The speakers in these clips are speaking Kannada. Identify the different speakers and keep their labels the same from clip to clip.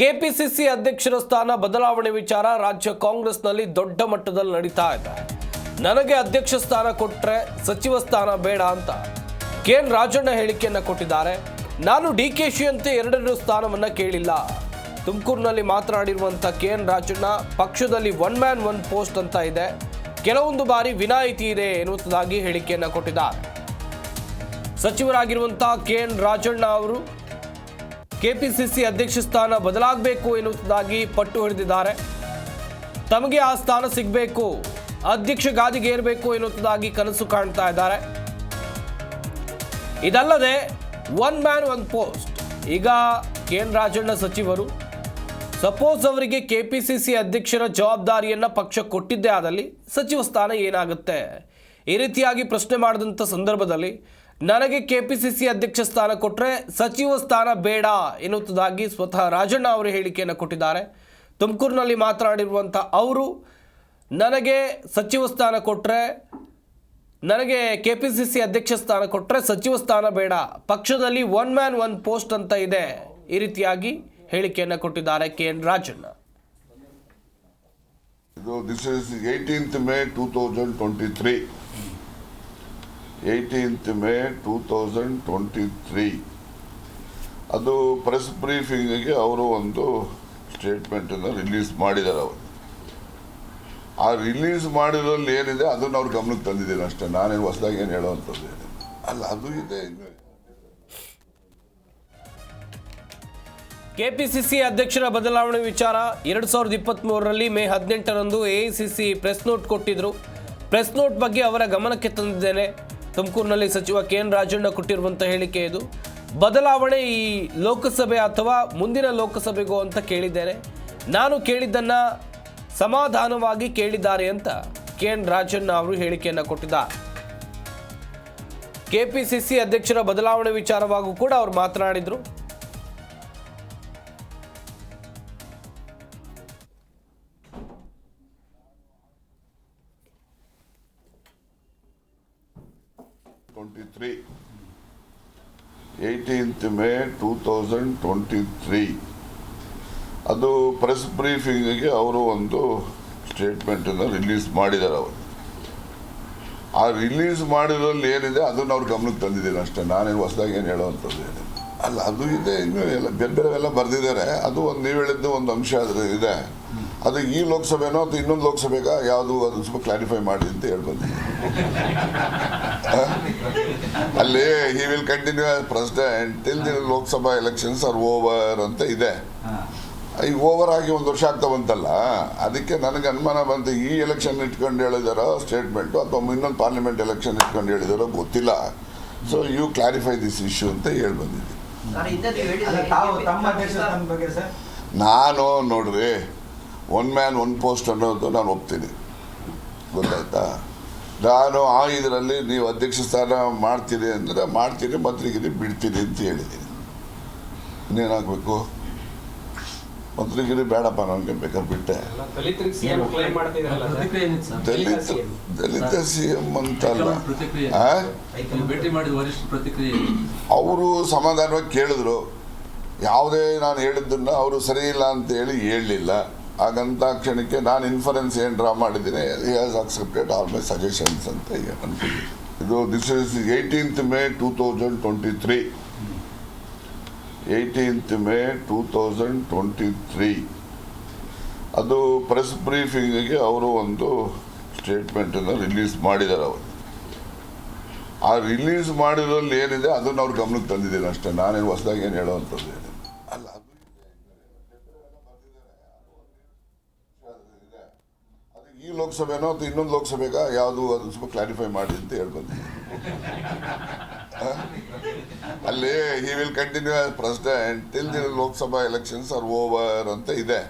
Speaker 1: ಕೆಪಿಸಿಸಿ ಅಧ್ಯಕ್ಷರ ಸ್ಥಾನ ಬದಲಾವಣೆ ವಿಚಾರ ರಾಜ್ಯ ಕಾಂಗ್ರೆಸ್ನಲ್ಲಿ ದೊಡ್ಡ ಮಟ್ಟದಲ್ಲಿ ನಡೀತಾ ಇದೆ. ನನಗೆ ಅಧ್ಯಕ್ಷ ಸ್ಥಾನ ಕೊಟ್ಟರೆ ಸಚಿವ ಸ್ಥಾನ ಬೇಡ ಅಂತ ಕೆ ಎನ್ ರಾಜಣ್ಣ ಹೇಳಿಕೆಯನ್ನು ಕೊಟ್ಟಿದ್ದಾರೆ. ನಾನು ಡಿ ಕೆ ಶಿಯಂತೆ ಎರಡೆರಡು ಸ್ಥಾನವನ್ನು ಕೇಳಿಲ್ಲ. ತುಮಕೂರಿನಲ್ಲಿ ಮಾತನಾಡಿರುವಂಥ ಕೆ ಎನ್ ರಾಜಣ್ಣ, ಪಕ್ಷದಲ್ಲಿ ಒನ್ ಮ್ಯಾನ್, ಒನ್ ಪೋಸ್ಟ್ ಅಂತ ಇದೆ. ಕೆಲವೊಂದು ಬಾರಿ ವಿನಾಯಿತಿ ಇದೆ ಎನ್ನುವುದಾಗಿ ಹೇಳಿಕೆಯನ್ನು ಕೊಟ್ಟಿದ್ದಾರೆ. ಸಚಿವರಾಗಿರುವಂಥ ಕೆ ಎನ್ ರಾಜಣ್ಣ ಅವರು ಕೆಪಿಸಿಸಿ ಅಧ್ಯಕ್ಷ ಸ್ಥಾನ ಬದಲಾಗಬೇಕು ಎನ್ನುವುದಾಗಿ ಪಟ್ಟು ಹಿಡಿದಿದ್ದಾರೆ. ತಮಗೆ ಆ ಸ್ಥಾನ ಸಿಗಬೇಕು, ಅಧ್ಯಕ್ಷ ಗಾದಿಗೆ ಏರಬೇಕು ಎನ್ನುವುದಾಗಿ ಕನಸು ಕಾಣ್ತಾ ಇದ್ದಾರೆ. ಇದಲ್ಲದೆ ಒನ್ ಮ್ಯಾನ್ ಒನ್ ಪೋಸ್ಟ್ ಈಗ ಕೆ ಎನ್ ರಾಜಣ್ಣ ಸಚಿವರು ಸಪೋಸ್ ಅವರಿಗೆ ಕೆ ಪಿ ಸಿ ಸಿ ಅಧ್ಯಕ್ಷರ ಜವಾಬ್ದಾರಿಯನ್ನು ಪಕ್ಷ ಕೊಟ್ಟಿದ್ದೇ ಆದಲ್ಲಿ ಸಚಿವ ಸ್ಥಾನ ಏನಾಗುತ್ತೆ? ಈ ರೀತಿಯಾಗಿ ಪ್ರಶ್ನೆ ಮಾಡಿದಂಥ ಸಂದರ್ಭದಲ್ಲಿ ನನಗೆ ಕೆಪಿಸಿಸಿ ಅಧ್ಯಕ್ಷ ಸ್ಥಾನ ಕೊಟ್ಟರೆ ಸಚಿವ ಸ್ಥಾನ ಬೇಡ ಎನ್ನುವುದಾಗಿ ಸ್ವತಃ ರಾಜಣ್ಣ ಅವರು ಹೇಳಿಕೆಯನ್ನು ಕೊಟ್ಟಿದ್ದಾರೆ. ತುಮಕೂರಿನಲ್ಲಿ ಮಾತನಾಡಿರುವಂಥ ಅವರು, ನನಗೆ ಸಚಿವ ಸ್ಥಾನ ಕೊಟ್ಟರೆ ನನಗೆ ಕೆ ಪಿ ಸಿ ಸಿ ಅಧ್ಯಕ್ಷ ಸ್ಥಾನ ಕೊಟ್ಟರೆ ಸಚಿವ ಸ್ಥಾನ ಬೇಡ. ಪಕ್ಷದಲ್ಲಿ ಒನ್ ಮ್ಯಾನ್ ಒನ್ ಪೋಸ್ಟ್ ಅಂತ ಇದೆ ಈ ರೀತಿಯಾಗಿ ಹೇಳಿಕೆಯನ್ನು ಕೊಟ್ಟಿದ್ದಾರೆ K N Rajanna.
Speaker 2: This is eighteenth May two thousand twenty three eighteenth May two thousand twenty three ಅದು ಪ್ರೆಸ್ ಬ್ರೀಫಿಂಗಿಗೆ ಅವರು ಒಂದು ಸ್ಟೇಟ್ಮೆಂಟನ್ನು ರಿಲೀಸ್ ಮಾಡಿದ್ದಾರೆ ಅವರು. ಆ ರಿಲೀಸ್ ಮಾಡಿದ್ರಲ್ಲಿ ಏನಿದೆ ಅದನ್ನು ಅವ್ರ ಗಮನಕ್ಕೆ ತಂದಿದ್ದೀನಿ ಅಷ್ಟೇ. ನಾನೇನು ಹೊಸದಾಗಿ ಏನು ಹೇಳೋವಂಥದ್ದು. ಅಲ್ಲ, ಅದು ಇದೆ
Speaker 1: ಕೆಪಿಸಿಸಿ ಅಧ್ಯಕ್ಷರ ಬದಲಾವಣೆ ವಿಚಾರ ಎರಡು ಸಾವಿರದ ಇಪ್ಪತ್ತ್ಮೂರರಲ್ಲಿ ಮೇ ಹದಿನೆಂಟರಂದು ಎಐಸಿಸಿ ಪ್ರೆಸ್ ನೋಟ್ ಕೊಟ್ಟಿದ್ರು. ಪ್ರೆಸ್ ನೋಟ್ ಬಗ್ಗೆ ಅವರ ಗಮನಕ್ಕೆ ತಂದಿದ್ದೇನೆ. ತುಮಕೂರಿನಲ್ಲಿ ಸಚಿವ ಕೆ ಎನ್ ರಾಜಣ್ಣ ಕೊಟ್ಟಿರುವಂಥ ಹೇಳಿಕೆ ಇದು. ಬದಲಾವಣೆ ಈ ಲೋಕಸಭೆ ಅಥವಾ ಮುಂದಿನ ಲೋಕಸಭೆಗೋ ಅಂತ ಕೇಳಿದ್ದೇನೆ ನಾನು ಕೇಳಿದ್ದನ್ನ ಸಮಾಧಾನವಾಗಿ ಕೇಳಿದ್ದಾರೆ ಅಂತ ಕೆ ಎನ್ ರಾಜಣ್ಣ ಅವರು ಹೇಳಿಕೆಯನ್ನು ಕೊಟ್ಟಿದ್ದಾರೆ. ಕೆಪಿಸಿಸಿ ಅಧ್ಯಕ್ಷರ ಬದಲಾವಣೆ ವಿಚಾರವಾಗೂ ಕೂಡ ಅವರು ಮಾತನಾಡಿದರು.
Speaker 2: Twenty three eighteenth May two thousand twenty three ಅದು ಪ್ರೆಸ್ ಬ್ರೀಫಿಂಗಿಗೆ ಅವರು ಒಂದು ಸ್ಟೇಟ್ಮೆಂಟನ್ನು ರಿಲೀಸ್ ಮಾಡಿದ್ದಾರೆ ಅವರು. ಆ ರಿಲೀಸ್ ಮಾಡಿದ್ರಲ್ಲಿ ಏನಿದೆ, ಅದನ್ನು ಅವ್ರ ಗಮನಕ್ಕೆ ತಂದಿದ್ದೀನಿ ಅಷ್ಟೇ. ನಾನೇನು ಹೊಸದಾಗಿ ಏನು ಹೇಳೋವಂಥದ್ದು ಅಲ್ಲ ಅದು ಇದೆ ಇನ್ನೂ ಎಲ್ಲ ಬೇರೆ ಬೇರೆ ಎಲ್ಲ ಬರೆದಿದ್ದಾರೆ. ಅದು ಒಂದು ನೀವು ಹೇಳಿದ್ದು ಒಂದು ಅಂಶ ಅದ್ರ ಇದೆ. ಅದು ಈ ಲೋಕಸಭೆನೋ ಅಥವಾ ಇನ್ನೊಂದು ಲೋಕಸಭೆಗ? ಯಾವುದು ಅದು ಸ್ವಲ್ಪ ಕ್ಲಾರಿಫೈ ಮಾಡಿ ಅಂತ ಹೇಳ್ಬೋದು. ಅಲ್ಲಿ he will continue president till the Lok Sabha elections are over ಅಂತ ಇದೆ. ಈಗ ಓವರ್ ಆಗಿ ಒಂದು ವರ್ಷ ಆಗ್ತಾ ಬಂತಲ್ಲ ಅದಕ್ಕೆ ನನಗೆ ಅನುಮಾನ ಬಂತು ಈ ಎಲೆಕ್ಷನ್ ಇಟ್ಕೊಂಡು ಹೇಳಿದಾರೋ ಸ್ಟೇಟ್ಮೆಂಟು ಅಥವಾ ಇನ್ನೊಂದು ಪಾರ್ಲಿಮೆಂಟ್ ಎಲೆಕ್ಷನ್ ಇಟ್ಕೊಂಡು ಹೇಳಿದಾರೋ ಗೊತ್ತಿಲ್ಲ. So you clarify this issue ಅಂತ ಹೇಳಿ ನಾನು ನೋಡ್ರಿ ಒನ್ ಮ್ಯಾನ್ ಒನ್ ಪೋಸ್ಟ್ ಅನ್ನೋದು ನಾನು ಒಪ್ತೀನಿ. ಗೊತ್ತಾಯ್ತಾ? ನಾನು ಆ ಇದರಲ್ಲಿ ನೀವು ಅಧ್ಯಕ್ಷ ಸ್ಥಾನ ಮಾಡ್ತೀನಿ ಅಂದರೆ ಮಾಡ್ತೀನಿ ಮಂತ್ರಿಗಿರಿ ಬಿಡ್ತೀನಿ ಅಂತ ಹೇಳಿದ್ದೀನಿ. ಇನ್ನೇನಾಗಬೇಕು? ಮಂತ್ರಿಗಿರಿ ಬೇಡಪ್ಪ ನನಗೆ ಬೇಕಾದ್ರೆ ಬಿಟ್ಟೆ.
Speaker 3: ದಲಿತರಿಗೆ ಸಿಎಂ ಕ್ಲೈಮ್ ಸರ್?
Speaker 4: ಪ್ರತಿಕ್ರಿಯೆ ಏನಿತ್ತು sir?
Speaker 2: Dalit Dalit C M ಅಂತಲ್ಲ ಅವರು ಸಮಾಧಾನವಾಗಿ ಕೇಳಿದ್ರು. ಯಾವುದೇ ನಾನು ಹೇಳಿದ್ದನ್ನು ಅವರು ಸರಿ ಇಲ್ಲ ಅಂತ ಹೇಳಿ ಹೇಳಲಿಲ್ಲ. ಹಾಗಂತ ಕ್ಷಣಕ್ಕೆ ನಾನು ಇನ್ಫರೆನ್ಸ್ ಏನು ಡ್ರಾ ಮಾಡಿದ್ದೀನಿ he has accepted all my suggestions ಅಂತ ಈಗ ಅನ್ಕೊಂಡಿದ್ದೀನಿ ಇದು this is eighteenth May two thousand twenty three eighteenth May two thousand twenty three ಅದು ಪ್ರೆಸ್ ಬ್ರೀಫಿಂಗಿಗೆ ಅವರು ಒಂದು ಸ್ಟೇಟ್ಮೆಂಟನ್ನು ರಿಲೀಸ್ ಮಾಡಿದ್ದಾರೆ ಅವರು. ಆ ರಿಲೀಸ್ ಮಾಡಿದ್ರಲ್ಲಿ ಏನಿದೆ ಅದನ್ನು ಅವ್ರ ಗಮನಕ್ಕೆ ತಂದಿದ್ದೀನಿ ಅಷ್ಟೇ. ನಾನೇನು ಹೊಸದಾಗಿ ಏನು ಹೇಳೋವಂಥದ್ದು. ಅಲ್ಲ ಈ ಲೋಕಸಭೆನೋ ಅಥವಾ ಇನ್ನೊಂದು ಲೋಕಸಭೆಗ? ಯಾವುದು ಅದು ಸ್ವಲ್ಪ ಕ್ಲಾರಿಫೈ ಮಾಡಿ ಅಂತ ಹೇಳ್ಬಂದಿದ್ದೀನಿ ಅಲ್ಲಿ he will continue president till the Lok Sabha elections are over ಅಂತ ಇದೆ.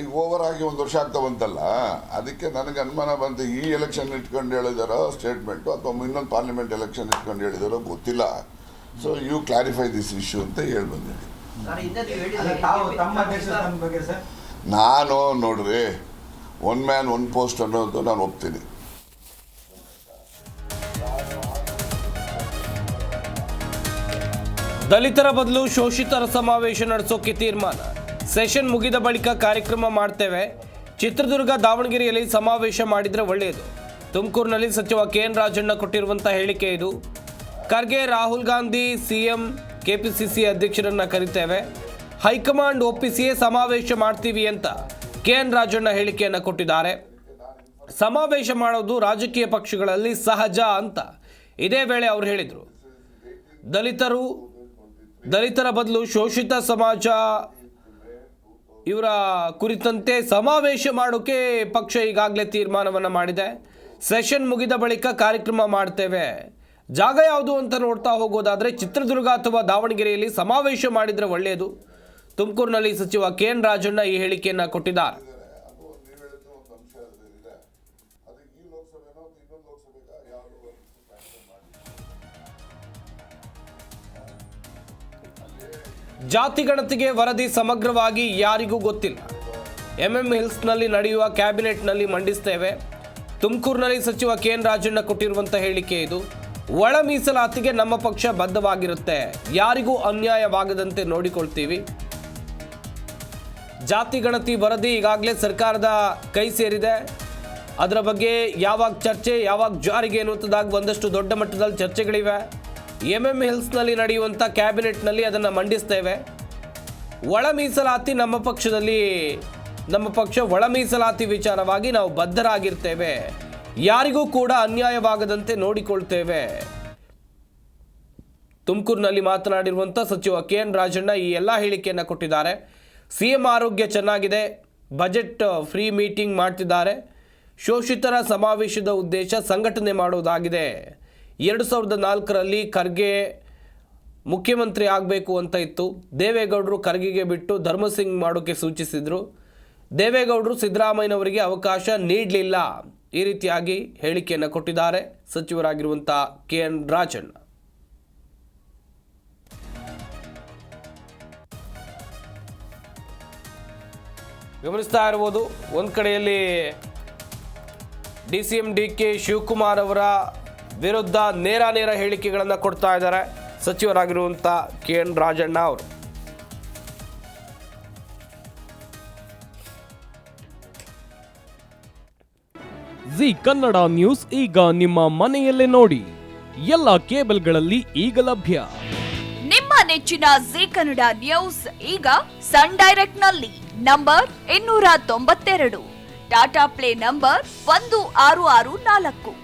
Speaker 2: ಈಗ ಓವರ್ ಆಗಿ ಒಂದು ವರ್ಷ ಆಗ್ತಾ ಬಂತಲ್ಲ ಅದಕ್ಕೆ ನನಗೆ ಅನುಮಾನ ಬಂತು ಈ ಎಲೆಕ್ಷನ್ ಇಟ್ಕೊಂಡು ಹೇಳಿದಾರೋ ಸ್ಟೇಟ್ಮೆಂಟು ಅಥವಾ ಇನ್ನೊಂದು ಪಾರ್ಲಿಮೆಂಟ್ ಎಲೆಕ್ಷನ್ ಇಟ್ಕೊಂಡು ಹೇಳಿದಾರೋ ಗೊತ್ತಿಲ್ಲ. So you clarify this issue ಅಂತ ಹೇಳಿ ಬಂದಿದ್ದೀನಿ.
Speaker 5: ಸರ್ ಹಿಂದೆ ನೀವು
Speaker 6: ಅಲ್ಲ, ತಾವು ತಮ್ಮ ಅಧ್ಯಕ್ಷ ಬಗ್ಗೆ ಸರ್?
Speaker 2: ನಾನು ನೋಡ್ರಿ ಒನ್ ಮ್ಯಾನ್ ಒನ್ ಪೋಸ್ಟ್ ಅನ್ನೋದು ನಾನು ಒಪ್ತೀನಿ.
Speaker 1: ದಲಿತರ ಬದಲು ಶೋಷಿತರ ಸಮಾವೇಶ ನಡೆಸೋಕೆ ತೀರ್ಮಾನ. ಸೆಷನ್ ಮುಗಿದ ಬಳಿಕ ಕಾರ್ಯಕ್ರಮ ಮಾಡ್ತೇವೆ. ಚಿತ್ರದುರ್ಗ ದಾವಣಗೆರೆಯಲ್ಲಿ ಸಮಾವೇಶ ಮಾಡಿದರೆ ಒಳ್ಳೆಯದು ತುಮಕೂರಿನಲ್ಲಿ ಸಚಿವ ಕೆ ಎನ್ ರಾಜಣ್ಣ ಕೊಟ್ಟಿರುವಂಥ ಹೇಳಿಕೆ ಇದು. ಖರ್ಗೆ, ರಾಹುಲ್ ಗಾಂಧಿ ಸಿಎಂ ಕೆಪಿಸಿಸಿ ಅಧ್ಯಕ್ಷರನ್ನ ಕರಿತೇವೆ. ಹೈಕಮಾಂಡ್ ಒಪ್ಪಿಸಿಯೇ ಸಮಾವೇಶ ಮಾಡ್ತೀವಿ ಅಂತ ಕೆ ಎನ್ ರಾಜಣ್ಣ ಹೇಳಿಕೆಯನ್ನು ಕೊಟ್ಟಿದ್ದಾರೆ. ಸಮಾವೇಶ ಮಾಡೋದು ರಾಜಕೀಯ ಪಕ್ಷಗಳಲ್ಲಿ ಸಹಜ ಅಂತ ಇದೇ ವೇಳೆ ಅವರು ಹೇಳಿದರು. ದಲಿತರು ದಲಿತರ ಬದಲು ಶೋಷಿತ ಸಮಾಜ ಇವರ ಕುರಿತಂತೆ ಸಮಾವೇಶ ಮಾಡೋಕೆ ಪಕ್ಷ ಈಗಾಗಲೇ ತೀರ್ಮಾನವನ್ನು ಮಾಡಿದೆ ಸೆಷನ್ ಮುಗಿದ ಬಳಿಕ ಕಾರ್ಯಕ್ರಮ ಮಾಡ್ತೇವೆ ಜಾಗ ಯಾವುದು ಅಂತ ನೋಡ್ತಾ ಹೋಗೋದಾದರೆ ಚಿತ್ರದುರ್ಗ ಅಥವಾ ದಾವಣಗೆರೆಯಲ್ಲಿ ಸಮಾವೇಶ ಮಾಡಿದರೆ ಒಳ್ಳೆಯದು ತುಮಕೂರಿನಲ್ಲಿ ಸಚಿವ ಕೆ ಎನ್ ರಾಜಣ್ಣ ಈ ಹೇಳಿಕೆಯನ್ನು ಕೊಟ್ಟಿದ್ದಾರೆ ಜಾತಿ ಗಣತಿಗೆ ವರದಿ ಸಮಗ್ರವಾಗಿ ಯಾರಿಗೂ ಗೊತ್ತಿಲ್ಲ. ಎಂಎಂ ಹಿಲ್ಸ್ನಲ್ಲಿ ನಡೆಯುವ ಕ್ಯಾಬಿನೆಟ್ನಲ್ಲಿ ಮಂಡಿಸ್ತೇವೆ. ತುಮಕೂರಿನಲ್ಲಿ ಸಚಿವ ಕೆ ಎನ್ ರಾಜಣ್ಣ ಕೊಟ್ಟಿರುವಂಥ ಹೇಳಿಕೆ ಇದು. ಒಳ ಮೀಸಲಾತಿಗೆ ನಮ್ಮ ಪಕ್ಷ ಬದ್ಧವಾಗಿರುತ್ತೆ. ಯಾರಿಗೂ ಅನ್ಯಾಯವಾಗದಂತೆ ನೋಡಿಕೊಳ್ತೀವಿ. ಜಾತಿ ಗಣತಿ ವರದಿ ಈಗಾಗಲೇ ಸರ್ಕಾರದ ಕೈ ಸೇರಿದೆ. ಅದರ ಬಗ್ಗೆ ಯಾವಾಗ ಚರ್ಚೆ, ಯಾವಾಗ ಜಾರಿಗೆ ಎನ್ನುವಂಥದ್ದಾಗಿ ಒಂದಷ್ಟು ದೊಡ್ಡ ಮಟ್ಟದಲ್ಲಿ ಚರ್ಚೆಗಳಿವೆ. ಎಂ ಎಂ ಹಿಲ್ಸ್ನಲ್ಲಿ ನಡೆಯುವಂಥ ಕ್ಯಾಬಿನೆಟ್ನಲ್ಲಿ ಅದನ್ನು ಮಂಡಿಸ್ತೇವೆ. ಒಳ ಮೀಸಲಾತಿ ನಮ್ಮ ಪಕ್ಷದಲ್ಲಿ, ನಮ್ಮ ಪಕ್ಷ ಒಳ ಮೀಸಲಾತಿ ವಿಚಾರವಾಗಿ ನಾವು ಬದ್ಧರಾಗಿರ್ತೇವೆ. ಯಾರಿಗೂ ಕೂಡ ಅನ್ಯಾಯವಾಗದಂತೆ ನೋಡಿಕೊಳ್ತೇವೆ. ತುಮಕೂರಿನಲ್ಲಿ ಮಾತನಾಡಿರುವಂಥ ಸಚಿವ ಕೆ ಎನ್ ರಾಜಣ್ಣ ಈ ಎಲ್ಲ ಹೇಳಿಕೆಯನ್ನು ಕೊಟ್ಟಿದ್ದಾರೆ. ಸಿ ಎಂ ಆರೋಗ್ಯ ಚೆನ್ನಾಗಿದೆ, ಬಜೆಟ್ ಫ್ರೀ ಮೀಟಿಂಗ್ ಮಾಡ್ತಿದ್ದಾರೆ. ಶೋಷಿತರ ಸಮಾವೇಶದ ಉದ್ದೇಶ ಸಂಘಟನೆ ಮಾಡುವುದಾಗಿದೆ ಎರಡು ಸಾವಿರದ ನಾಲ್ಕರಲ್ಲಿ ಖರ್ಗೆ ಮುಖ್ಯಮಂತ್ರಿ ಆಗಬೇಕು ಅಂತ ಇತ್ತು. ದೇವೇಗೌಡರು ಖರ್ಗೆಗೆ ಬಿಟ್ಟು ಧರ್ಮಸಿಂಗ್ ಮಾಡೋಕ್ಕೆ ಸೂಚಿಸಿದರು. ದೇವೇಗೌಡರು ಸಿದ್ದರಾಮಯ್ಯನವರಿಗೆ ಅವಕಾಶ ನೀಡಲಿಲ್ಲ. ಈ ರೀತಿಯಾಗಿ ಹೇಳಿಕೆಯನ್ನು ಕೊಟ್ಟಿದ್ದಾರೆ ಸಚಿವರಾಗಿರುವಂಥ ಕೆ ಎನ್ ರಾಜಣ್ಣ. ಗಮನಿಸ್ತಾ ಇರ್ಬೋದು ಒಂದು ಕಡೆಯಲ್ಲಿ D C M D K Shivakumar ಅವರ ವಿರುದ್ಧ ನೇರ ನೇರ ಹೇಳಿಕೆಗಳನ್ನು ಕೊಡ್ತಾ ಇದ್ದಾರೆ. ಸಚಿವರಾಗಿರುವಂಥ ಕೆ ಎನ್ ರಾಜಣ್ಣ ಅವರು.
Speaker 5: ಜಿ ಕನ್ನಡ ನ್ಯೂಸ್ ಈಗ ನಿಮ್ಮ ಮನೆಯಲ್ಲೇ ನೋಡಿ. ಎಲ್ಲ ಕೇಬಲ್ಗಳಲ್ಲಿ ಈಗ ಲಭ್ಯ.
Speaker 7: ನಿಮ್ಮ ನೆಚ್ಚಿನ ಜಿ ಕನ್ನಡ ನ್ಯೂಸ್ ಈಗ ಸನ್ ಡೈರೆಕ್ಟ್ನಲ್ಲಿ ನಂಬರ್ ಇನ್ನೂರ ತೊಂಬತ್ತೆರಡು. ಟಾಟಾ ಪ್ಲೇ ನಂಬರ್ ಒಂದು ಆರು ಆರು ನಾಲ್ಕು.